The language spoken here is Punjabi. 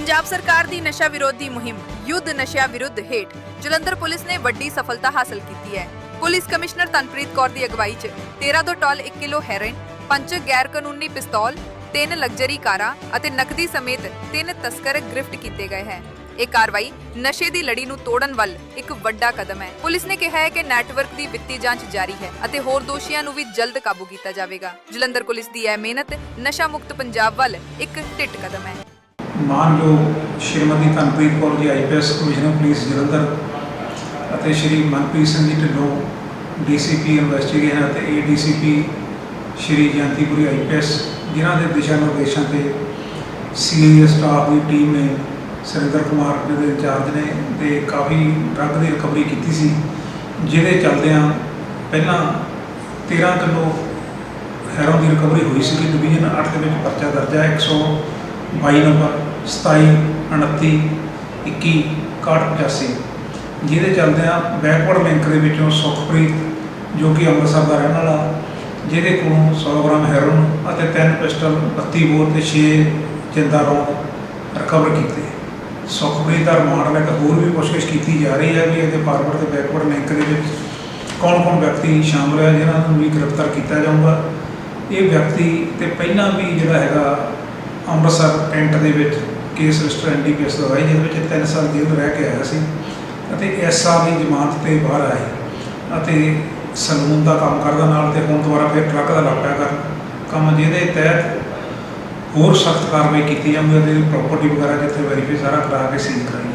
ਪੰਜਾਬ ਸਰਕਾਰ ਦੀ ਨਸ਼ਾ ਵਿਰੋਧੀ ਮੁਹਿੰਮ, ਯੁੱਧ ਨਸ਼ਿਆਂ ਵਿਰੁੱਧ ਹੇਠ, ਜਲੰਧਰ ਪੁਲਿਸ ਨੇ ਵੱਡੀ ਸਫਲਤਾ ਹਾਸਲ ਕੀਤੀ ਹੈ। ਪੁਲਿਸ ਕਮਿਸ਼ਨਰ ਤਨਪ੍ਰੀਤ ਕੌਰ ਦੀ ਅਗਵਾਈ 'ਚ 13 ਤੋਂ ਟਾਲ 1 ਕਿਲੋ ਹੈਰੋਇਨ, ਪੰਜ ਗੈਰ ਕਾਨੂੰਨੀ ਪਿਸਤੌਲ, ਤਿੰਨ ਲਗਜ਼ਰੀ ਕਾਰਾਂ ਅਤੇ ਨਕਦੀ ਸਮੇਤ ਤਿੰਨ ਤਸਕਰ ਗ੍ਰਿਫਤ ਕੀਤੇ ਗਏ ਹੈ। ਇਹ ਕਾਰਵਾਈ ਨਸ਼ੇ ਦੀ ਲੜੀ ਨੂੰ ਤੋੜਨ ਵੱਲ ਇੱਕ ਵੱਡਾ ਕਦਮ ਹੈ। ਪੁਲਿਸ ਨੇ ਕਿਹਾ ਹੈ ਕਿ ਨੈਟਵਰਕ ਦੀ ਵਿੱਤੀ ਜਾਂਚ ਜਾਰੀ ਹੈ ਅਤੇ ਹੋਰ ਦੋਸ਼ੀਆਂ ਨੂੰ ਵੀ ਜਲਦ ਕਾਬੂ ਕੀਤਾ ਜਾਵੇਗਾ। ਜਲੰਧਰ ਪੁਲਿਸ ਦੀ ਇਹ ਮਿਹਨਤ ਨਸ਼ਾ ਮੁਕਤ ਪੰਜਾਬ ਵੱਲ ਇੱਕ ਟਿੱਟ ਕਦਮ ਹੈ। ਮਾਨਯੋਗ Shrimati Tanpreet Kaur ji IPS commissioner police Jalandhar ਅਤੇ ਸ਼੍ਰੀ ਮਨਪ੍ਰੀਤ ਸਿੰਘ ਜੀ ਢਿੱਲੋਂ ਡੀਸੀਪੀ ਇਨਵੈਸਟੀਗੇਸ਼ਨ ਅਤੇ ਏਡੀਸੀਪੀ ਸ਼੍ਰੀ ਜਯੰਤੀਪੁਰੀ ਆਈਪੀਐਸ ਜਿਨ੍ਹਾਂ ਦੇ ਦਿਸ਼ਾ ਨਿਰਦੇਸ਼ਾਂ ਤੇ ਸੀਏ ਸਟਾਫ ਦੀ ਟੀਮ ਨੇ ਸੁਰਿੰਦਰ ਕੁਮਾਰ ਦੇ ਇੰਚਾਰਜ ਨੇ ਤੇ ਕਾਫੀ ਡਰੱਗ ਦੀ ਰਿਕਵਰੀ ਕੀਤੀ ਸੀ, ਜਿਹਦੇ ਚੱਲਦਿਆਂ ਪਹਿਲਾਂ 13 ਕਿਲੋ ਹੈਰੋਨ ਦੀ ਰਿਕਵਰੀ ਹੋਈ ਸੀ ਡਿਵੀਜ਼ਨ 8 ਦੇ ਵਿੱਚ ਪਰਚਾ ਦਰਜ ਹੈ 122 ਨੰਬਰ 27 29 21 6185 ਜਿਹਦੇ ਚੱਲਦਿਆਂ ਬੈਕਵਰਡ ਲਿੰਕ ਦੇ ਵਿੱਚੋਂ ਸੁਖਪ੍ਰੀਤ, ਜੋ ਕਿ ਅੰਮ੍ਰਿਤਸਰ ਦਾ ਰਹਿਣ ਵਾਲਾ, ਜਿਹਦੇ ਕੋਲੋਂ 100 ਗ੍ਰਾਮ ਹੈਰੋਨ ਅਤੇ ਤਿੰਨ ਪਿਸਟਲ 32 ਬੋਰ ਤੇ 6 ਜਿੰਦਾ ਰੌਂਦ ਰਿਕਵਰ ਕੀਤੇ। ਸੁਖਪ੍ਰੀਤ ਦਾ ਰਿਮਾਂਡ ਲੈ ਕੇ ਹੋਰ ਵੀ ਪੁੱਛਗਿੱਛ ਕੀਤੀ ਜਾ ਰਹੀ ਹੈ ਵੀ ਇਹਦੇ ਫਾਰਵਰਡ ਤੇ ਬੈਕਵਰਡ ਲਿੰਕ ਦੇ ਵਿੱਚ ਕੌਣ-ਕੌਣ ਵਿਅਕਤੀ ਸ਼ਾਮਲ ਹੈ, ਜਿਨ੍ਹਾਂ ਨੂੰ ਵੀ ਗ੍ਰਿਫਤਾਰ ਕੀਤਾ ਜਾਊਗਾ। ਇਹ ਵਿਅਕਤੀ ਤੇ ਪਹਿਲਾਂ ਵੀ ਜਿਹੜਾ ਹੈਗਾ ਅੰਮ੍ਰਿਤਸਰ ਕੈਂਟ ਦੇ ਵਿੱਚ ਕੇਸ ਰਜਿਸਟਰ ਐਨਡੀਪੀਐਸ ਦਾ ਹੋਇਆ ਜਿਹਦੇ ਵਿੱਚ 3 ਸਾਲ ਜੇਲ੍ਹ ਰਹਿ ਕੇ ਆਇਆ ਸੀ ਅਤੇ ਇਸ ਸਾਲ ਦੀ ਜ਼ਮਾਨਤ ਤੇ ਬਾਹਰ ਆਇਆ ਅਤੇ ਸਲੂਨ ਦਾ ਕੰਮ ਕਰਦਾ ਨਾਲ ਤੇ ਹੁਣ ਦੁਬਾਰਾ ਫਿਰ ਟਰੱਕ ਦਾ ਲਾਪਿਆ ਪਿਆ ਕਰ ਕੰਮ ਜਿਹਦੇ ਤਹਿਤ ਹੋਰ ਸਖਤ ਕਾਰਵਾਈ ਕੀਤੀ ਜਾਂਦੀ ਹੈ ਅਤੇ ਪ੍ਰਾਪਰਟੀ ਵਗੈਰਾ ਜਿੱਥੇ ਵੈਰੀਫਾਈ ਸਾਰਾ ਕਰਾ ਕੇ ਸੀਲ ਕਰਾਈ